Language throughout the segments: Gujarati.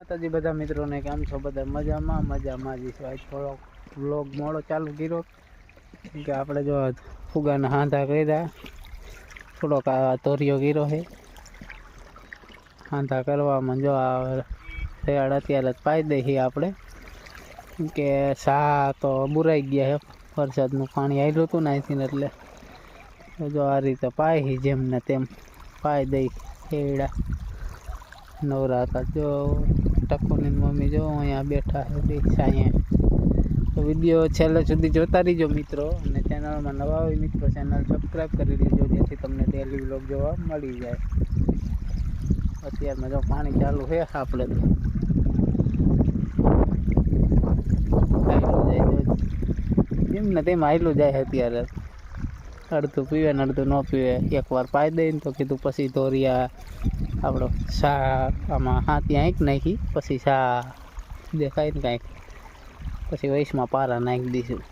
માતાજી, બધા મિત્રોને કેમ છો? બધા મજામાં? મજામાં જ. છો આજ થોડો વ્લોગ મોડો ચાલુ કર્યો. કે આપણે જો ફુગાના હાંધા કર્યા. થોડોક આ તોરિયો કર્યો છે. હાંધા કરવામાં જો આ શેયાળ અત્યારે જ પાઈ દઈએ આપણે. કે સા તો બુરાઈ ગયા છે. વરસાદનું પાણી આવ્યું હતું ને એટલે જો આ રીતે પાઈ જેમ ને તેમ પાઈ દઈ એડા નવરા હતા જો મમ્મી જો અહીંયા બેઠા છે સાંયે તો વીડિયો છેલ્લે સુધી જોતા રહીજો મિત્રો, અને ચેનલમાં નવા હોય મિત્રો, ચેનલ સબસ્ક્રાઈબ કરી લેજો જેથી તમને ડેલી વ્લોગ જોવા મળી જાય. અત્યારમાં જો પાણી ચાલુ છે આપણે તો. આયલું એમ ને તેમ આયલું જાય અત્યારે. અડધું પીવે ને અડધું ન પીવે. એકવાર પાઈ દઈને તો કીધું પછી ધોરિયા આપણો સા આમાં હા ત્યાં એક નાખી, પછી સા દેખાય ને કાંઈક. પછી વૈશમાં પારા નાખી દઈશું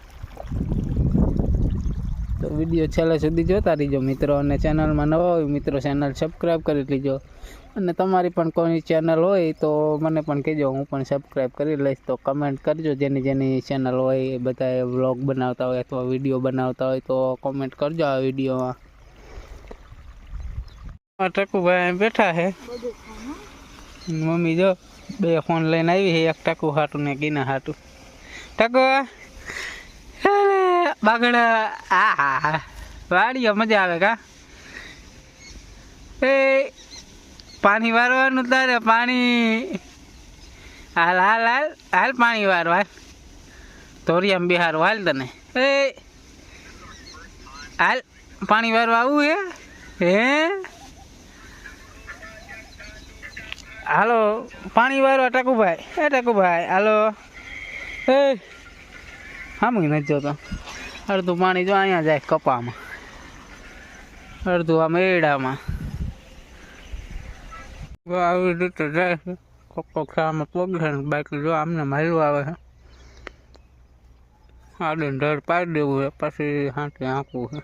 તો વીડિયો છેલ્લે સુધી જોતા રહીજો મિત્રો અને ચેનલમાં નવા હોય મિત્રો ચેનલ સબસ્ક્રાઈબ કરી લેજો. અને તમારી પણ કોઈ ચેનલ હોય તો મને પણ કહેજો, હું પણ સબસ્ક્રાઈબ કરી લઈશ. તો કમેન્ટ કરજો, જેની જેની ચેનલ હોય એ બધા વ્લોગ બનાવતા હોય અથવા વીડિયો બનાવતા હોય તો કોમેન્ટ કરજો આ વિડીયોમાં. ટકુભાઈ બેઠા છે મમ્મી જો બે ફોન લઈને આવી છે એક ટકુ હાટું ને ગીના હાટું. ટકુ બાગડા, આ હા હા વાડીઓ મજા આવે કા? એ, પાણી વારવાનું તારે, પાણી. હાલ હાલ હાલ હાલ પાણી વારવા, હાલ. ધોરિયામાં બિહાર હાલ તને. એ, હાલ, પાણી વારવા આવું હે? હે? હાલો, પાણી વાળવા ટકુભાઈ. એ ટકુભાઈ, હાલો. એ આમ નથી જોતો. અડધું પાણી જો અહીંયા જાય કપામાં. અડધું આમ એડામાં. આવી રીતે જાય છે. કોક કોક બાકી જો આમને માર્યું આવે છે. આડીને ઢળ પાડી દેવું છે, પછી હાથે હાંકવું છે.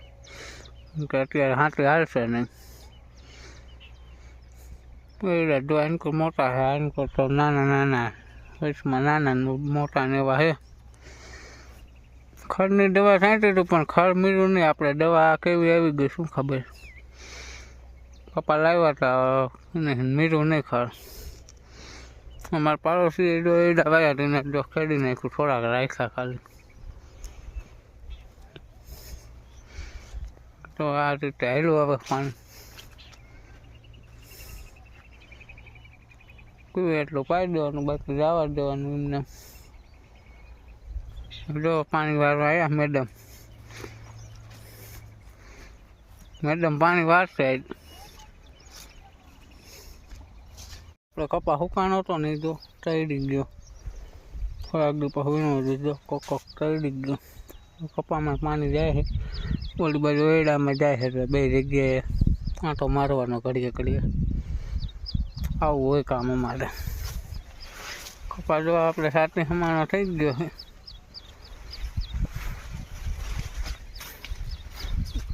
કે અત્યારે હાથે હાલશે નહીં. એડા જો આનકો મોટા છે આનકો તો નાના નાના વચમાં નાના ને મોટા ને એવા છે ખડની દવા સાંટી હતી પણ ખડ મીરું નહીં આપણે દવા કેવી આવી ગઈ શું ખબર પપ્પા લાવ્યા હતા નહીં મીરું નહીં ખડ અમારા પાડોશી જો એડા વાયા તેને જો ખેડી નાખ્યું થોડાક રાખ્યા ખાલી તો આ રીતે હાલ્યું હવે પાણી પીવે એટલું પાડી દેવાનું, બાકી જવા દેવાનું એમને. જો પાણી વાળવા આવ્યા મેડમ. મેડમ, પાણી વાળશે. આપણે કપા સુકાનો હતો ને જો ચડી ગયો. થોડાક દી વીણો દીધો કોક કોક ચડી ગયો. કપામાં પાણી જાય છે. ઓલી બાજુ એડામાં જાય છે બે જગ્યાએ આંટો મારવાનો, ઘડીએ ઘડીએ. આવું હોય કામ અમારે. કપા જો આપણે સાતની સમાનો થઈ ગયો છે.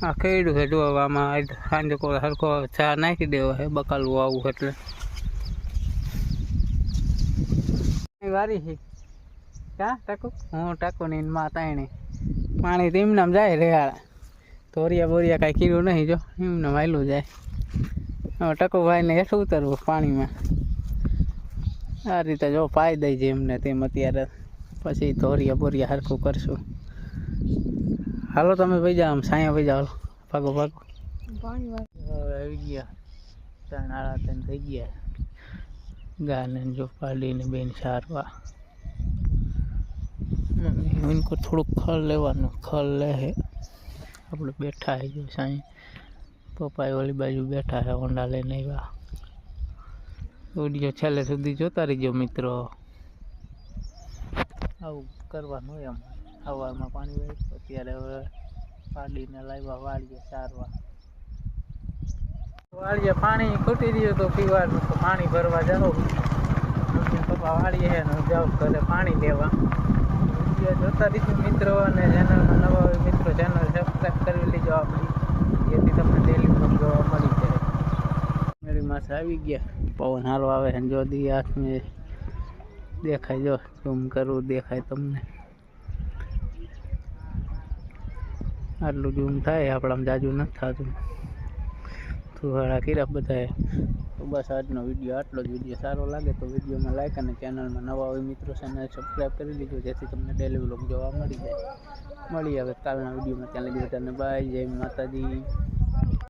આ ખેડું છે જો આમાં સાંજે કોઈ સરખો ચા નાખી દેવો છે બકાલું આવું એટલે. વારી છે. ક્યાં ટાકુ? હું ટાકુ ની માં તાણી પાણી તો એમને જાય રેહાળા તોરિયા બોરિયા કાંઈ કીધું નહીં જો એમને વાયલું જાય. ટકુભાઈને હેઠું ઉતરવું પાણીમાં. આ રીતે જો પાઈ દઈ છે એમને તેમ અત્યારે. પછી ધોરિયા બોરિયા હરખું કરશું. હાલો તમે ભાઈ જાઓ આમ સાયા ભાઈ જાઓ. ભાગો ભાગો. હવે આવી ગયા. આડા ત્રણ થઈ ગયા. ગાને જો પાડીને બેન સારવા. થોડુંક ખલ લેવાનું. ખલ લે આપણે બેઠા આવી જાય સાંઈ. પપ્પા ઓલી બાજુ બેઠા છે, હોન્ડા લઈને આવ્યા વીડિયો છેલ્લે સુધી જોતા રહીજો મિત્રો. આવું કરવાનું એમ. સવારમાં પાણી વહી અત્યારે હવે પાડીને લાવ્યા વાળીએ સારવા વાળીએ પાણી ખૂટી રહ્યું તો પીવાનું, તો પાણી ભરવા મમ્મી પપ્પા વાળીએ છે ને જાઉં ઘરે પાણી લેવા. જોતા રહીશું મિત્રો અને ચેનલમાં નવા મિત્રો ચેનલ સબસ્ક્રાઈબ કરી લેજો આપણી. જેથી તમને માથે આવી ગયા. પવન હારો આવે જો દી હાથમાં દેખાય, જો ઝૂમ કરવું દેખાય તમને. આટલું ઝૂમ થાય, આપણામાં જાજુ નથી થતું. થોડા કર્યા બધાએ. તો બસ આજનો વીડિયો આટલો જ વીડિયો સારો લાગે તો વિડીયોમાં લાઈક અને ચેનલમાં નવા હોય મિત્રો ચેનલ સબસ્ક્રાઈબ કરી દીધો જેથી તમને ડેલી વ્લોગ જોવા મળી જાય. મળી આવે કાલના વિડીયોમાં ત્યાં લગી બધાને બાય જય માતાજી.